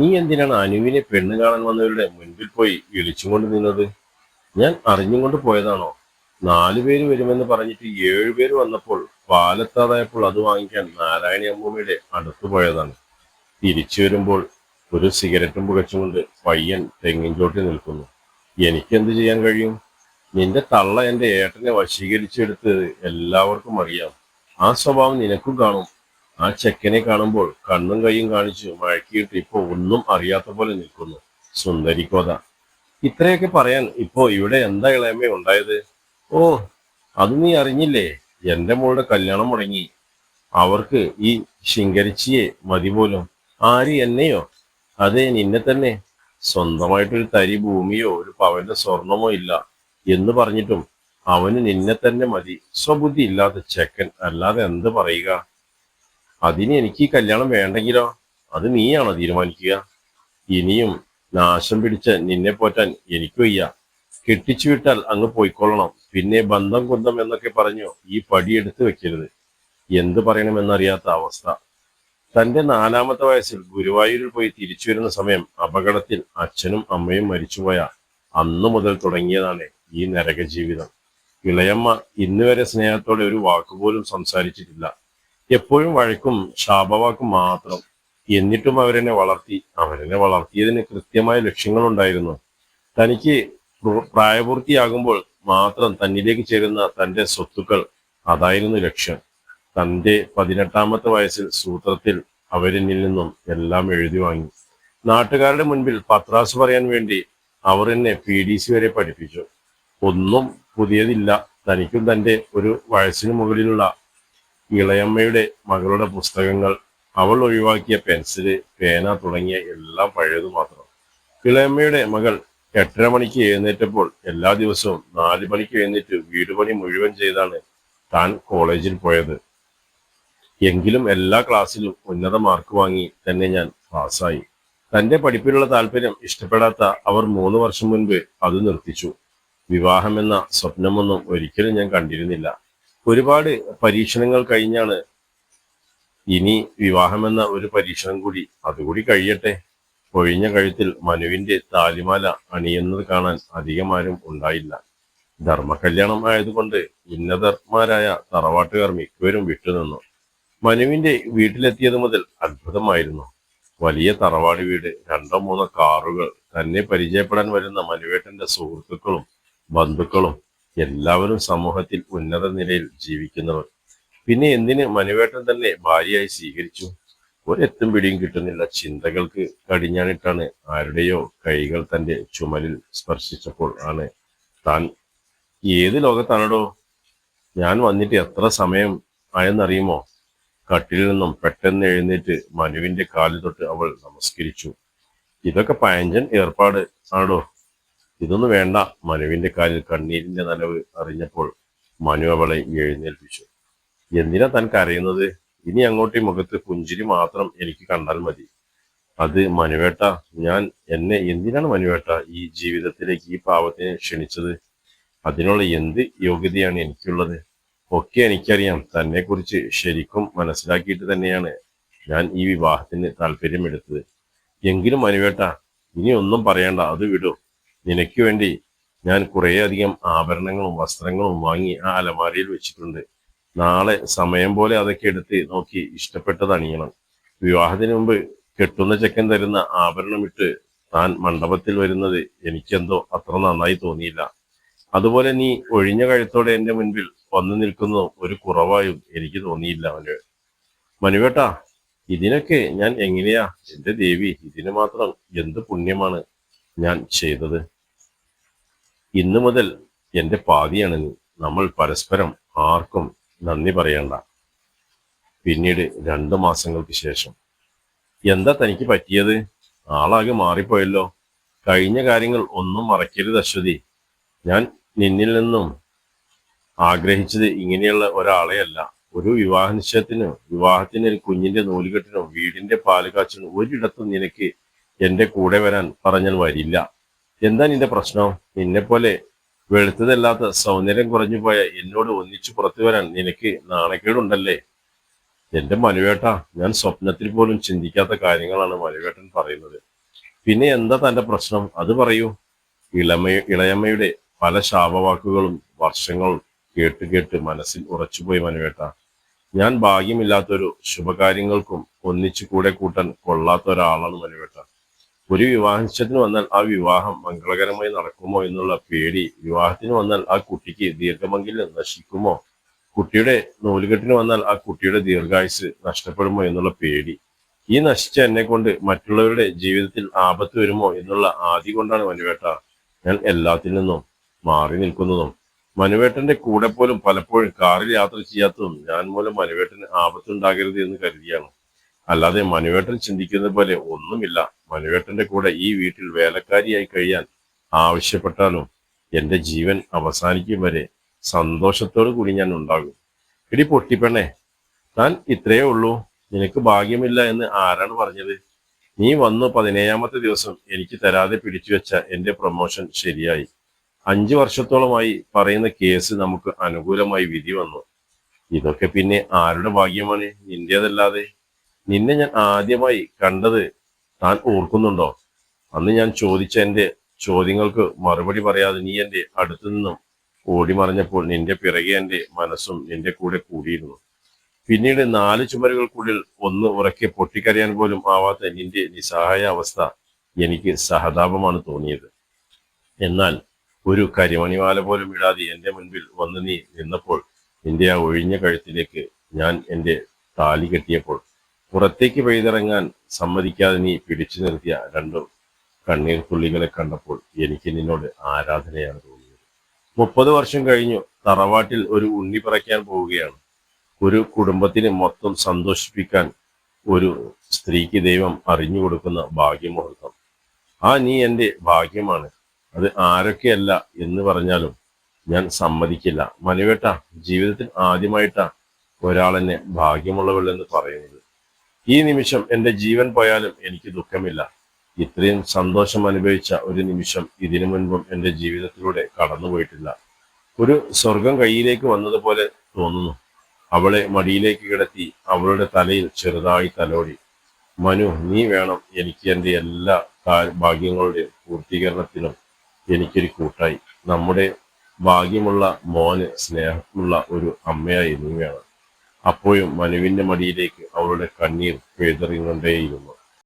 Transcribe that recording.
നീ എന്തിനാണ് അനുവിനെ പെണ്ണ് കാണാൻ വന്നവരുടെ മുൻപിൽ പോയി വിളിച്ചുകൊണ്ട് നിന്നത്? ഞാൻ അറിഞ്ഞുകൊണ്ട് പോയതാണോ? നാലു പേര് വരുമെന്ന് പറഞ്ഞിട്ട് ഏഴുപേര് വന്നപ്പോൾ പാലത്താതായപ്പോൾ അത് വാങ്ങിക്കാൻ നാരായണി അമ്മൂമ്മയുടെ അടുത്ത് പോയതാണ്. തിരിച്ചു വരുമ്പോൾ ഒരു സിഗരറ്റും പുകച്ചുകൊണ്ട് പയ്യൻ തെങ്ങിൻ നിൽക്കുന്നു. എനിക്കെന്ത് ചെയ്യാൻ കഴിയും? നിന്റെ തള്ള എന്റെ ഏട്ടനെ വശീകരിച്ചെടുത്ത് എല്ലാവർക്കും അറിയാം. ആ സ്വഭാവം നിനക്കും കാണും. ആ ചെക്കനെ കാണുമ്പോൾ കണ്ണും കൈയും കാണിച്ച് മഴക്കിയിട്ട് ഇപ്പൊ ഒന്നും അറിയാത്ത പോലെ നിൽക്കുന്നു. സുന്ദരിക്കോത ഇത്രയൊക്കെ പറയാൻ ഇപ്പോ ഇവിടെ എന്താ ഇളയമ്മ ഉണ്ടായത്? ഓ അത് നീ അറിഞ്ഞില്ലേ? എന്റെ മോളുടെ കല്യാണം മുടങ്ങി. അവർക്ക് ഈ ശിങ്കരിച്ചിയെ മതി പോലും. ആര് എന്നെയോ? അതെ നിന്നെ തന്നെ. സ്വന്തമായിട്ടൊരു തരി ഭൂമിയോ ഒരു പവന്റെ സ്വർണമോ ഇല്ല എന്ന് പറഞ്ഞിട്ടും അവന് നിന്നെ തന്നെ മതി. സ്വബുദ്ധി ഇല്ലാത്ത ചെക്കൻ അല്ലാതെ എന്ത് പറയുക? അതിന് എനിക്ക് ഈ കല്യാണം വേണ്ടെങ്കിലോ? അത് നീയാണോ തീരുമാനിക്കുക. ഇനിയും നാശം പിടിച്ച് നിന്നെ പോറ്റാൻ എനിക്ക് വയ്യ. കെട്ടിച്ചു വിട്ടാൽ അങ്ങ് പോയിക്കൊള്ളണം. പിന്നെ ബന്ധം കുന്തം എന്നൊക്കെ പറഞ്ഞു ഈ പടി എടുത്തു വെക്കരുത്. എന്ത് പറയണമെന്നറിയാത്ത അവസ്ഥ. തന്റെ നാലാമത്തെ വയസ്സിൽ ഗുരുവായൂരിൽ പോയി തിരിച്ചു വരുന്ന സമയം അപകടത്തിൽ അച്ഛനും അമ്മയും മരിച്ചുപോയ അന്നു മുതൽ തുടങ്ങിയതാണ് ഈ നരക ജീവിതം ഇളയമ്മ ഇന്നുവരെ സ്നേഹത്തോടെ ഒരു വാക്കുപോലും സംസാരിച്ചിട്ടില്ല. എപ്പോഴും വഴക്കും ശാപവാക്കും മാത്രം. എന്നിട്ടും അവരെന്നെ വളർത്തി അവരെന്നെ വളർത്തിയതിന് കൃത്യമായ ലക്ഷ്യങ്ങളുണ്ടായിരുന്നു. തനിക്ക് പ്ര- പ്രായപൂർത്തിയാകുമ്പോൾ മാത്രം തന്നിലേക്ക് ചേരുന്ന തന്റെ സ്വത്തുക്കൾ അതായിരുന്നു ലക്ഷ്യം. തന്റെ പതിനെട്ടാമത്തെ വയസ്സിൽ സൂത്രത്തിൽ അവരെന്നിൽ നിന്നും എല്ലാം എഴുതി വാങ്ങി. നാട്ടുകാരുടെ മുൻപിൽ പത്രാസ് പറയാൻ വേണ്ടി അവർ എന്നെ പി ഡി സി വരെ പഠിപ്പിച്ചു. ഒന്നും പുതിയതില്ല. തനിക്കും തന്റെ ഒരു വയസ്സിന് മുകളിലുള്ള ഇളയമ്മയുടെ മകളുടെ പുസ്തകങ്ങൾ അവൾ ഒഴിവാക്കിയ പെൻസിൽ പേന തുടങ്ങിയ എല്ലാം പഴയത് മാത്രം. ഇളയമ്മയുടെ മകൾ എട്ടര മണിക്ക് എഴുന്നേറ്റപ്പോൾ എല്ലാ ദിവസവും നാല് മണിക്ക് എഴുന്നേറ്റ് വീട് പണി മുഴുവൻ ചെയ്താണ് താൻ കോളേജിൽ പോയത്. എങ്കിലും എല്ലാ ക്ലാസ്സിലും ഉന്നത മാർക്ക് വാങ്ങി തന്നെ ഞാൻ പാസ്സായി. തന്റെ പഠിപ്പിലുള്ള താല്പര്യം ഇഷ്ടപ്പെടാത്ത അവർ മൂന്ന് വർഷം മുൻപ് അത് നിർത്തിച്ചു. വിവാഹമെന്ന സ്വപ്നമൊന്നും ഒരിക്കലും ഞാൻ കണ്ടിരുന്നില്ല. ഒരുപാട് പരീക്ഷണങ്ങൾ കഴിഞ്ഞാണ് ഇനി വിവാഹമെന്ന ഒരു പരീക്ഷണം കൂടി അതുകൂടി കഴിയട്ടെ. ഒഴിഞ്ഞ കഴുത്തിൽ മനുവിന്റെ താലിമാല അണിയുന്നത് കാണാൻ അധികമാരും ഉണ്ടായില്ല. ധർമ്മകല്യാണം ആയതുകൊണ്ട് ഉന്നതന്മാരായ തറവാട്ടുകാർ മിക്കവരും വിട്ടുനിന്നു മനുവിന്റെ വീട്ടിലെത്തിയത് മുതൽ അത്ഭുതമായിരുന്നു. വലിയ തറവാട് വീട് രണ്ടോ മൂന്നോ കാറുകൾ തന്നെ പരിചയപ്പെടാൻ വരുന്ന മനുവേട്ടന്റെ സുഹൃത്തുക്കളും ബന്ധുക്കളും എല്ലാവരും സമൂഹത്തിൽ ഉന്നത നിലയിൽ ജീവിക്കുന്നവർ. പിന്നെ എന്തിന് മനുവേട്ടൻ തന്നെ ഭാര്യയായി സ്വീകരിച്ചു? ഒരെത്തും പിടിയും കിട്ടുന്നില്ല. ചിന്തകൾക്ക് കടിഞ്ഞാണിട്ടാണ് ആരുടെയോ കൈകൾ തന്റെ ചുമലിൽ സ്പർശിച്ചപ്പോൾ ആണ് താൻ ഏത് ലോകത്താണോ ഞാൻ വന്നിട്ട് എത്ര സമയം ആയെന്നറിയുമോ? കട്ടിലിൽ നിന്നും പെട്ടെന്ന് എഴുന്നേറ്റ് മനുവിന്റെ കാലിൽ തൊട്ട് അവൾ നമസ്കരിച്ചു. ഇതൊക്കെ പയഞ്ചൻ ഏർപ്പാട് ആണോ ഇതൊന്നും വേണ്ട. മനുവിന്റെ കാലിൽ കണ്ണീരിന്റെ നനവ് അറിഞ്ഞപ്പോൾ മനു അവളെ എഴുന്നേൽപ്പിച്ചു. എന്തിനാ താൻ കരയുന്നത്? ഇനി അങ്ങോട്ട് മുഖത്ത് പുഞ്ചിരി മാത്രം എനിക്ക് കണ്ടാൽ മതി. അത് മനുവേട്ട ഞാൻ എന്നെ എന്തിനാണ് മനുവേട്ട ഈ ജീവിതത്തിലേക്ക് ഈ പാവത്തിനെ ക്ഷണിച്ചത്? അതിനുള്ള എന്ത് യോഗ്യതയാണ് എനിക്കുള്ളത്? ഒക്കെ എനിക്കറിയാം. തന്നെ കുറിച്ച് ശരിക്കും മനസ്സിലാക്കിയിട്ട് തന്നെയാണ് ഞാൻ ഈ വിവാഹത്തിന് താല്പര്യമെടുത്തത്. എങ്കിലും മനുവേട്ട ഇനി ഒന്നും പറയണ്ട. അത് വിടൂ. നിനക്ക് വേണ്ടി ഞാൻ കുറേയധികം ആഭരണങ്ങളും വസ്ത്രങ്ങളും വാങ്ങി ആ അലമാരയിൽ വെച്ചിട്ടുണ്ട്. നാളെ സമയം പോലെ അതൊക്കെ എടുത്ത് നോക്കി ഇഷ്ടപ്പെട്ടത് അണിയണം വിവാഹത്തിന് മുമ്പ് കെട്ടുന്ന ചെക്കൻ തരുന്ന ആഭരണം ഇട്ട് താൻ മണ്ഡപത്തിൽ വരുന്നത് എനിക്കെന്തോ അത്ര നന്നായി തോന്നിയില്ല. അതുപോലെ നീ ഒഴിഞ്ഞ കഴുത്തോടെ എന്റെ മുൻപിൽ വന്നു നിൽക്കുന്ന ഒരു കുറവായും എനിക്ക് തോന്നിയില്ല അവന്. മനുവേട്ടാ ഇതിനൊക്കെ ഞാൻ എങ്ങനെയാ? എന്റെ ദേവി ഇതിന് മാത്രം എന്ത് പുണ്യമാണ്? ഞാൻ ചെയ്തത്. ഇന്നു മുതൽ എന്റെ പാതിയാണ് നമ്മൾ പരസ്പരം ആർക്കും നന്ദി പറയണ്ട. പിന്നീട് രണ്ടു മാസങ്ങൾക്ക് ശേഷം. എന്താ തനിക്ക് പറ്റിയത്? ആളാകെ മാറിപ്പോയല്ലോ. കഴിഞ്ഞ കാര്യങ്ങൾ ഒന്നും മറക്കരുത് അശ്വതി. ഞാൻ നിന്നിൽ നിന്നും ആഗ്രഹിച്ചത് ഇങ്ങനെയുള്ള ഒരാളെയല്ല. ഒരു വിവാഹ നിശ്ചയത്തിനും വിവാഹത്തിന് ഒരു കുഞ്ഞിന്റെ നൂലുകെട്ടിനും വീടിന്റെ പാലുകാച്ചിനും കാച്ചിനോ ഒരിടത്തും നിനക്ക് എന്റെ കൂടെ വരാൻ പറഞ്ഞാൽ വരില്ല. എന്താ നിന്റെ പ്രശ്നം? നിന്നെപ്പോലെ വെളുത്തതല്ലാത്ത സൗന്ദര്യം കുറഞ്ഞു പോയ എന്നോട് ഒന്നിച്ചു പുറത്തു വരാൻ നിനക്ക് നാണക്കേടുണ്ടല്ലേ? എന്റെ മനുവേട്ട ഞാൻ സ്വപ്നത്തിൽ പോലും ചിന്തിക്കാത്ത കാര്യങ്ങളാണ് മനുവേട്ടൻ പറയുന്നത്. പിന്നെ എന്താ തന്റെ പ്രശ്നം? അത് പറയൂ. ഇളമ ഇളയമ്മയുടെ പല ശാപവാക്കുകളും വർഷങ്ങൾ കേട്ട് കേട്ട് മനസ്സിൽ ഉറച്ചുപോയി മനുവേട്ട. ഞാൻ ഭാഗ്യമില്ലാത്തൊരു ശുഭകാര്യങ്ങൾക്കും ഒന്നിച്ചു കൂടെ കൂട്ടാൻ കൊള്ളാത്ത ഒരാളാണ് മനുവേട്ട. ഒരു വിവാഹത്തിന് വന്നാൽ ആ വിവാഹം മംഗളകരമായി നടക്കുമോ എന്നുള്ള പേടി വിവാഹത്തിന് വന്നാൽ ആ കുട്ടിക്ക് ദീർഘമെങ്കിൽ നശിക്കുമോ? കുട്ടിയുടെ നൂലുകെട്ടിന് വന്നാൽ ആ കുട്ടിയുടെ ദീർഘായുസ് നഷ്ടപ്പെടുമോ എന്നുള്ള പേടി. ഈ നശിച്ച എന്നെ കൊണ്ട് മറ്റുള്ളവരുടെ ജീവിതത്തിൽ ആപത്ത് വരുമോ എന്നുള്ള ആദ്യ കൊണ്ടാണ് മനുവേട്ട ഞാൻ എല്ലാത്തിൽ നിന്നും മാറി നിൽക്കുന്നതും. മനുവേട്ടന്റെ കൂടെ പോലും പലപ്പോഴും കാറിൽ യാത്ര ചെയ്യാത്തതും ഞാൻ മൂലം മനുവേട്ടന് ആപത്തുണ്ടാകരുത് എന്ന് കരുതിയാണ്. അല്ലാതെ മനുവേട്ടൻ ചിന്തിക്കുന്നത് പോലെ ഒന്നുമില്ല. മനുവേട്ടന്റെ കൂടെ ഈ വീട്ടിൽ വേലക്കാരിയായി കഴിയാൻ ആവശ്യപ്പെട്ടാലും എന്റെ ജീവൻ അവസാനിക്കും വരെ സന്തോഷത്തോടു കൂടി ഞാൻ ഉണ്ടാകും. ഇടി പൊട്ടിപ്പെണ്ണേ താൻ ഇത്രയേ ഉള്ളൂ. നിനക്ക് ഭാഗ്യമില്ല എന്ന് ആരാണ് പറഞ്ഞത്? നീ വന്നു പതിനേഴാമത്തെ ദിവസം എനിക്ക് തരാതെ പിടിച്ചു വെച്ച എന്റെ പ്രൊമോഷൻ ശരിയായി. അഞ്ചു വർഷത്തോളമായി പറയുന്ന കേസ് നമുക്ക് അനുകൂലമായി വിധി വന്നു. ഇതൊക്കെ പിന്നെ ആരുടെ ഭാഗ്യമാണ്? നിന്റേതല്ലാതെ. നിന്നെ ഞാൻ ആദ്യമായി കണ്ടത് താൻ ഓർക്കുന്നുണ്ടോ? അന്ന് ഞാൻ ചോദിച്ച എന്റെ ചോദ്യങ്ങൾക്ക് മറുപടി പറയാതെ നീ എന്റെ അടുത്തു നിന്നും ഓടി മറഞ്ഞപ്പോൾ നിന്റെ പിറകെ എന്റെ മനസ്സും നിന്റെ കൂടെ കൂടിയിരുന്നു. പിന്നീട് നാല് ചുമരുകൾക്കുള്ളിൽ ഒന്ന് ഉറക്കെ പൊട്ടിക്കരയാൻ പോലും ആവാത്ത നിന്റെ നിസ്സഹായ അവസ്ഥ എനിക്ക് സഹതാപമാണ് തോന്നിയത്. എന്നാൽ ഒരു കരിമണിമാല പോലും ഇടാതെ എന്റെ മുൻപിൽ വന്ന് നീ നിന്നപ്പോൾ നിന്റെ ആ ഒഴിഞ്ഞ കഴുത്തിലേക്ക് ഞാൻ എന്റെ താലി കെട്ടിയപ്പോൾ പുറത്തേക്ക് പെയ്തിറങ്ങാൻ സമ്മതിക്കാതെ നീ പിടിച്ചു നിർത്തിയ രണ്ടു കണ്ണീർ തുള്ളികളെ കണ്ടപ്പോൾ എനിക്ക് നിന്നോട് ആരാധനയാണ് തോന്നിയത്. മുപ്പത് വർഷം കഴിഞ്ഞു തറവാട്ടിൽ ഒരു ഉണ്ണി പറയ്ക്കാൻ പോവുകയാണ്. ഒരു കുടുംബത്തിന് മൊത്തം സന്തോഷിപ്പിക്കാൻ ഒരു സ്ത്രീക്ക് ദൈവം അറിഞ്ഞു കൊടുക്കുന്ന ഭാഗ്യമുഹൂർത്തം. ആ നീ എന്റെ ഭാഗ്യമാണ്. അത് ആരൊക്കെയല്ല എന്ന് പറഞ്ഞാലും ഞാൻ സമ്മതിക്കില്ല. മനുവേട്ട ജീവിതത്തിൽ ആദ്യമായിട്ടാ ഒരാളെന്നെ ഭാഗ്യമുള്ളവളെന്ന് പറയുന്നത്. ഈ നിമിഷം എന്റെ ജീവൻ പോയാലും എനിക്ക് ദുഃഖമില്ല. ഇത്രയും സന്തോഷം അനുഭവിച്ച ഒരു നിമിഷം ഇതിനു മുൻപും എന്റെ ജീവിതത്തിലൂടെ കടന്നുപോയിട്ടില്ല. ഒരു സ്വർഗം കയ്യിലേക്ക് വന്നതുപോലെ തോന്നുന്നു. അവളെ മടിയിലേക്ക് കിടത്തി അവളുടെ തലയിൽ ചെറുതായി തലോടി. മനു നീ വേണം എനിക്ക് എന്റെ എല്ലാ ഭാഗ്യങ്ങളുടെ പൂർത്തീകരണത്തിനും എനിക്കൊരു കൂട്ടായി. നമ്മുടെ ഭാഗ്യമുള്ള മോന് സ്നേഹമുള്ള ഒരു അമ്മയായി നീ വേണം. അപ്പോഴും മനുവിന്റെ മടിയിലേക്ക് അവളുടെ കണ്ണീർ പെയ്തെറിഞ്ഞുകൊണ്ടേയിരുന്നു